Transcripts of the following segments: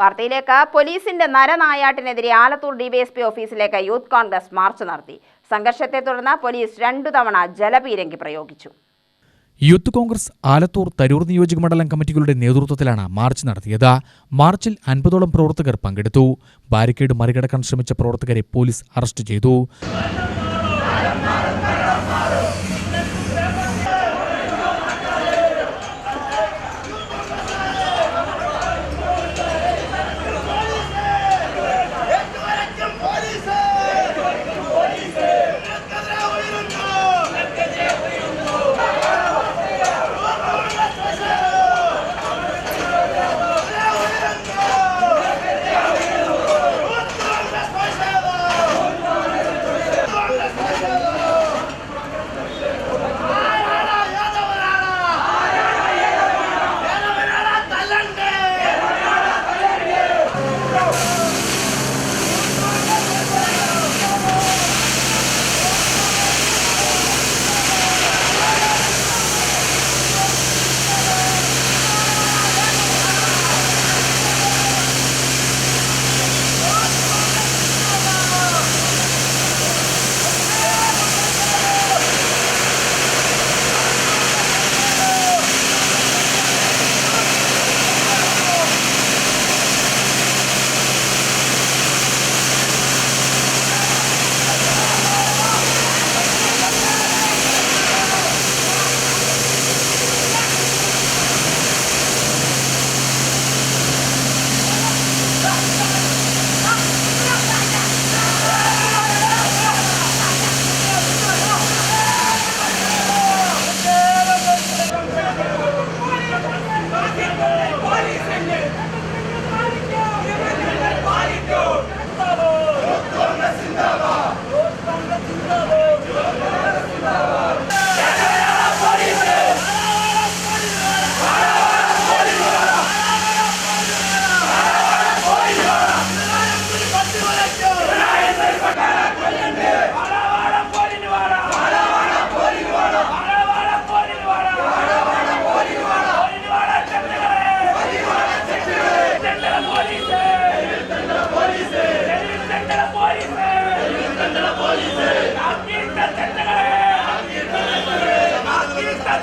വാർത്തയിലേക്ക് പോലീസിന്റെ നരനായാട്ടിനെതിരെ ആലത്തൂർ ഡിവൈഎസ്പി ഓഫീസിലേക്ക് യൂത്ത് കോൺഗ്രസ് മാർച്ച് നടത്തി. സംഘർഷത്തെ തുടർന്ന് പോലീസ് രണ്ടു തവണ ജലപീരങ്കി പ്രയോഗിച്ചു. യൂത്ത് കോൺഗ്രസ് ആലത്തൂർ തരൂർ നിയോജക മണ്ഡലം കമ്മിറ്റികളുടെ നേതൃത്വത്തിലാണ് മാർച്ച് നടത്തിയത്. മാർച്ചിൽ അൻപതോളം പ്രവർത്തകർ പങ്കെടുത്തു. ബാരിക്കേഡ് മറികടക്കാൻ ശ്രമിച്ച പ്രവർത്തകരെ പോലീസ് അറസ്റ്റ് ചെയ്തു.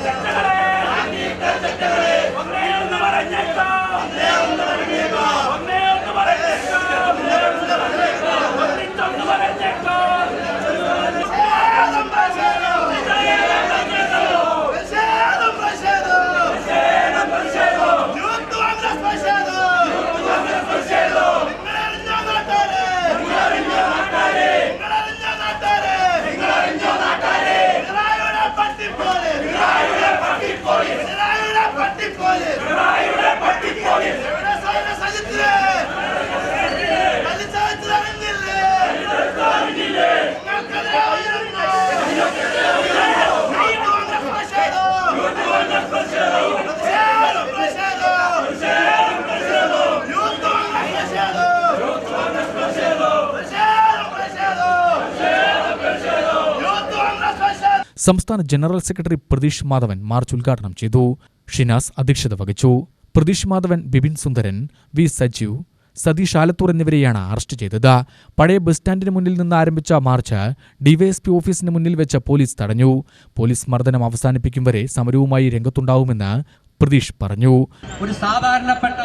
Gracias. സംസ്ഥാന general secretary Pratheesh Madhavan march ഉദ്ഘാടനം ചെയ്തു. ഷിനാസ് അധ്യക്ഷത വഹിച്ചു. പ്രതീഷ് മാധവൻ ബിപിൻ സുന്ദരൻ വി സജീവ് സതീഷ് ആലത്തൂർ എന്നിവരെയാണ് അറസ്റ്റ് ചെയ്തത്. പഴയ ബസ് സ്റ്റാൻഡിന് മുന്നിൽ നിന്ന് ആരംഭിച്ച മാർച്ച് ഡിവൈഎസ്പി ഓഫീസിന് മുന്നിൽ വെച്ച പോലീസ് തടഞ്ഞു. പോലീസ് മർദ്ദനം അവസാനിപ്പിക്കും വരെ സമരവുമായി രംഗത്തുണ്ടാവുമെന്ന് പ്രതീഷ് പറഞ്ഞു. ഒരു സാധാരണപ്പെട്ട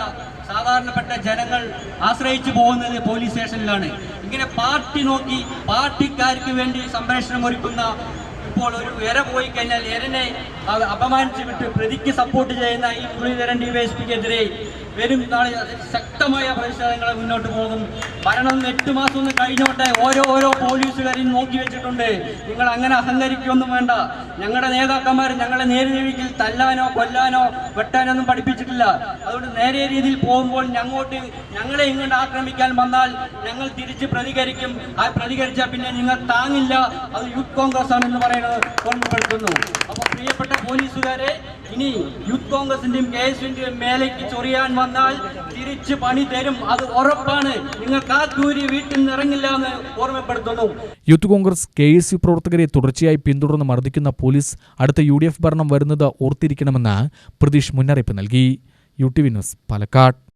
സാധാരണപ്പെട്ട ജനങ്ങൾ ആശ്രയിച്ചു പോകുന്നത് പോലീസ് സ്റ്റേഷനിലാണ്. ഇങ്ങനെ പാർട്ടി നോക്കി പാർട്ടിക്കാർക്ക് വേണ്ടി സംപ്രേഷണം ഒരുക്കുന്ന ഇപ്പോൾ ഒരു ഇര പോയി കഴിഞ്ഞാൽ എരനെ അപമാനിച്ചു വിട്ട് പ്രതിക്ക് സപ്പോർട്ട് ചെയ്യുന്ന ഈ മുരളീധരൻ ഡിവൈഎസ്പിക്കെതിരെ വരും നാളെ ശക്തമായ പ്രതിഷേധങ്ങളെ മുന്നോട്ട് പോകും. ഭരണം എട്ട് മാസം ഒന്ന് കഴിഞ്ഞോട്ടെ ഓരോ ഓരോ പോലീസുകാരെയും നോക്കി വെച്ചിട്ടുണ്ട്. നിങ്ങൾ അങ്ങനെ അഹങ്കരിക്കൊന്നും വേണ്ട. ഞങ്ങളുടെ നേതാക്കന്മാർ ഞങ്ങളെ നേരെ രീതിയിൽ തല്ലാനോ കൊല്ലാനോ വെട്ടാനോ ഒന്നും പഠിപ്പിച്ചിട്ടില്ല. അതുകൊണ്ട് നേരെ രീതിയിൽ പോകുമ്പോൾ ഞങ്ങോട്ട് ഞങ്ങളെ ഇങ്ങോട്ട് ആക്രമിക്കാൻ വന്നാൽ ഞങ്ങൾ തിരിച്ച് പ്രതികരിക്കും. ആ പ്രതികരിച്ചാൽ പിന്നെ നിങ്ങൾ താങ്ങില്ല. അത് യൂത്ത് കോൺഗ്രസ് ആണെന്ന് പറയുന്നത് ഓർമ്മപ്പെടുത്തുന്നു. അപ്പോൾ പ്രിയപ്പെട്ട പോലീസുകാരെ ഇനി യൂത്ത് കോൺഗ്രസിന്റെയും കെ എസ് യുവിന്റെയും മേലേക്ക് ചൊറിയാൻ വന്നാൽ തിരിച്ച് പണി തരും. അത് ഉറപ്പാണ്. നിങ്ങൾ ദൂരി വീട്ടിൽ നിന്ന് ഇറങ്ങില്ല എന്ന് ഓർമ്മപ്പെടുത്തുന്നു. Youth Congress K S U പ്രവർത്തകരെ തുടർച്ചയായി പിന്തുടർന്ന് മർദ്ദിക്കുന്ന പോലീസ് അടുത്ത യു ഡി എഫ് ഭരണം വരുന്നത് ഓർത്തിരിക്കണമെന്ന് പ്രതീഷ് മുന്നറിയിപ്പ് നൽകി. U T V news Palakkad.